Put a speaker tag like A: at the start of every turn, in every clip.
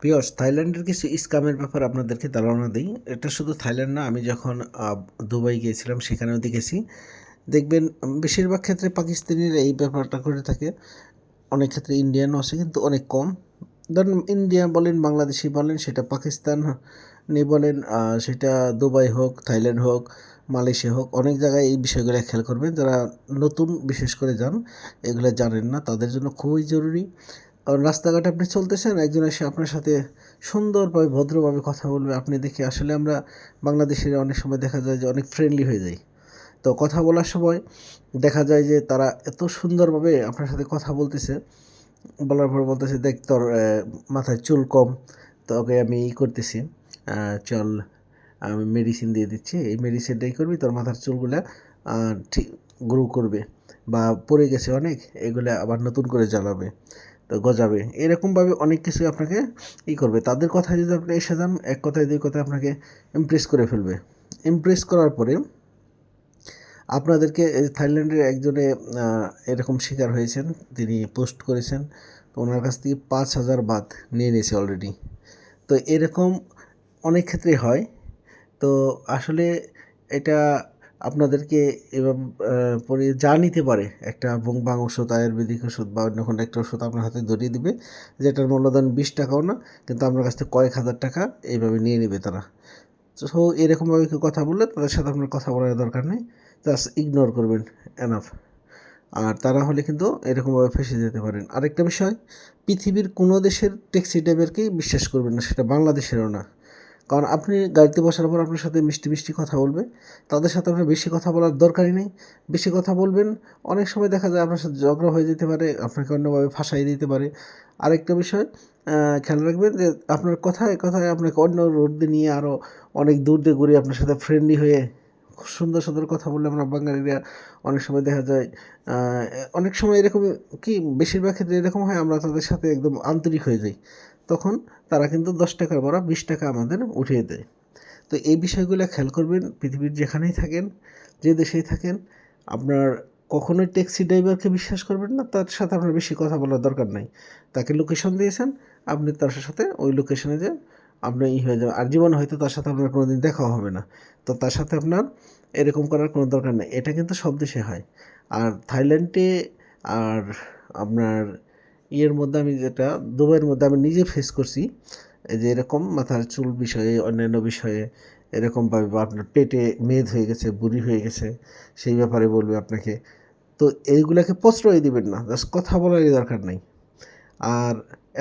A: পিয়স থাইল্যান্ডের কিছু স্কামের ব্যাপার আপনাদেরকে ধারণা দিই। এটা শুধু থাইল্যান্ড না, আমি যখন দুবাই গিয়েছিলাম, সেখানেও দেখেছি। দেখবেন, বেশিরভাগ ক্ষেত্রে পাকিস্তানিরা এই ব্যাপারটা করে থাকে। অনেক ক্ষেত্রে ইন্ডিয়ানও আছে, কিন্তু অনেক কম। ধরুন, ইন্ডিয়া বলেন, বাংলাদেশি বলেন, সেটা পাকিস্তান নি বলেন সেটা দুবাই হোক, থাইল্যান্ড হোক, মালয়েশিয়া হোক, অনেক জায়গায় এই বিষয়গুলো খেয়াল করবেন। যারা নতুন, বিশেষ করে যান, এগুলো জানেন না, তাদের জন্য খুবই জরুরি। কারণ রাস্তাঘাটে আপনি চলতেছেন, একজন এসে আপনার সাথে সুন্দরভাবে, ভদ্রভাবে কথা বলবে। আপনি দেখে আসলে আমরা বাংলাদেশের অনেক সময় দেখা যায় যে অনেক ফ্রেন্ডলি হয়ে যাই। তো কথা বলার সময় দেখা যায় যে তারা এত সুন্দরভাবে আপনার সাথে কথা বলতেছে, বলার পর বলতেছে, দেখ তোর মাথায় চুল কম, তোকে আমি ই করতেছি। চল, আমি মেডিসিন দিয়ে দিচ্ছি। এই মেডিসিনটাই করবি, তোর মাথার চুলগুলা ঠিক গ্রো করবে। বা পড়ে গেছে অনেক, এগুলা আবার নতুন করে জ্বালাবে। গজাবে। এরকমভাবে অনেক কিছু আপনাকে ই করবে। তাদের কথায় যদি আপনি এসে যান, এক কথায়, দুই কথায় আপনাকে ইমপ্রেস করে ফেলবে। ইমপ্রেস করার পরে আপনাদেরকে থাইল্যান্ডের একজনে এরকম শিকার হয়েছেন। তিনি পোস্ট করেছেন। তো ওনার কাছ থেকে পাঁচ হাজার বাদ নিয়ে নিয়েছে অলরেডি তো এরকম অনেক ক্ষেত্রে হয়। তো আসলে এটা আপনাদেরকে আহ, পরে যা নিতে পারে একটা বাং ওষুধ আয়ুর্বেদিক ওষুধ বা অন্য কোনো একটা ওষুধ আপনার হাতে ধরিয়ে দিবে যেটার মূল্যদান বিশ টাকাও না কিন্তু আপনার কাছ থেকে কয়েক হাজার টাকা এইভাবে নিয়ে নেবে তারা। সো এরকমভাবে কেউ কথা বললে তাদের সাথে আপনার কথা বলার দরকার নেই জাস্ট ইগনোর করবেন এনাফ। আর তারা হলে কিন্তু এরকমভাবে ফেসে যেতে পারেন। আরেকটা বিষয় পৃথিবীর কোনো দেশের ট্যাক্সি ড্রাইভারকেই বিশ্বাস করবেন না সেটা বাংলাদেশেরও না। কারণ আপনি গাড়িতে বসার পর আপনার সাথে মিষ্টি মিষ্টি কথা বলবে, তাদের সাথে আপনার বেশি কথা বলার দরকারই নেই। বেশি কথা বলবেন, অনেক সময় দেখা যায় আপনার সাথে ঝগড়া হয়ে যেতে পারে, আপনাকে অন্যভাবে ফাঁসাই দিতে পারে। আরেকটা বিষয় খেয়াল রাখবেন যে আপনার কথায় কথায় আপনাকে অন্য রোড দিয়ে নিয়ে আরও অনেক দূর দিয়ে ঘুরে আপনার সাথে ফ্রেন্ডলি হয়ে খুব সুন্দর সুন্দর কথা বললে আমরা বাঙালিরা অনেক সময় দেখা যায় অনেক সময় এরকম কি, বেশিরভাগ ক্ষেত্রে এরকম হয় আমরা তাদের সাথে একদম আন্তরিক হয়ে যাই। তখন তারা কিন্তু দশ টাকার বড়া, বিশ টাকা আমাদের উঠিয়ে দেয়। তো এই বিষয়গুলো খেয়াল করবেন, পৃথিবীর যেখানেই থাকেন, যে দেশেই থাকেন, আপনার কখনোই ট্যাক্সি ড্রাইভারকে বিশ্বাস করবেন না, তার সাথে আপনার বেশি কথা বলার দরকার নাই। তাকে লোকেশন দিয়েছেন, আপনি তার সাথে ওই লোকেশনে যে আপনি ই হয়ে যাবে আর জীবনে হয়তো তার সাথে আপনার কোনো দিন দেখাও হবে না। তো তার সাথে আপনার এরকম করার কোনো দরকার নেই। এটা কিন্তু সব দেশে হয়। আর থাইল্যান্ডে আর আপনার ইয়ের মধ্যে আমি যেটা, দুবাইয়ের মধ্যে আমি নিজে ফেস করছি যে এরকম মাথার চুল বিষয়ে, অন্যান্য বিষয়ে এরকমভাবে বা আপনার পেটে মেদ হয়ে গেছে, বুড়ি হয়ে গেছে, সেই ব্যাপারে বলবে আপনাকে। তো এইগুলাকে প্রশ্রয় দিবেন না, জাস্ট কথা বলারই দরকার নেই। আর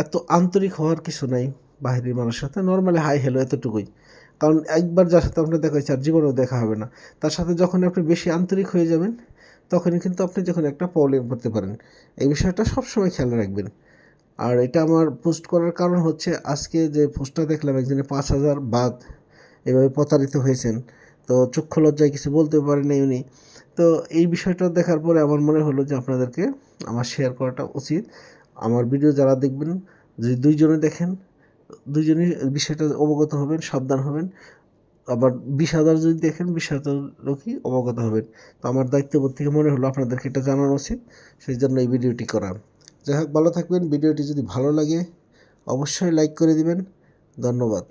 A: এত আন্তরিক হওয়ার কিছু নাই বাহিরের মানুষের সাথে নর্মালি হাই হ্যালো এতটুকুই। কারণ একবার যার সাথে আপনার দেখা হয়েছে, আর জীবনেও দেখা হবে না। তার সাথে যখন আপনি বেশি আন্তরিক হয়ে যাবেন তখনই কিন্তু আপনি যখন একটা প্রবলেম করতে পারেন, এই বিষয়টা সবসময় খেয়াল রাখবেন। আর এটা আমার পোস্ট করার কারণ হচ্ছে, আজকে যে পোস্টটা দেখলাম একজনে পাঁচ হাজার বাদ এভাবে প্রতারিত হয়েছেন। তো চক্ষু লজ্জায় কিছু বলতে পারেন উনি। তো এই বিষয়টা দেখার পরে আমার মনে হলো যে আপনাদেরকে আমার শেয়ার করাটা উচিত। আমার ভিডিও যারা দেখবেন, যদি দুইজনে দেখেন, দুইজনই বিষয়টা অবগত হবেন, সাবধান হবেন। আবার বিশ হাজার যদি দেখেন, বিশ হাজার লোকই অবগত হবেন। তো আমার দায়িত্ববোধ থেকে মনে হলো আপনাদেরকে এটা জানানো উচিত সেই জন্য এই ভিডিওটি করা। যাই হোক, ভালো থাকবেন। ভিডিওটি যদি ভালো লাগে, অবশ্যই লাইক করে দিবেন। ধন্যবাদ।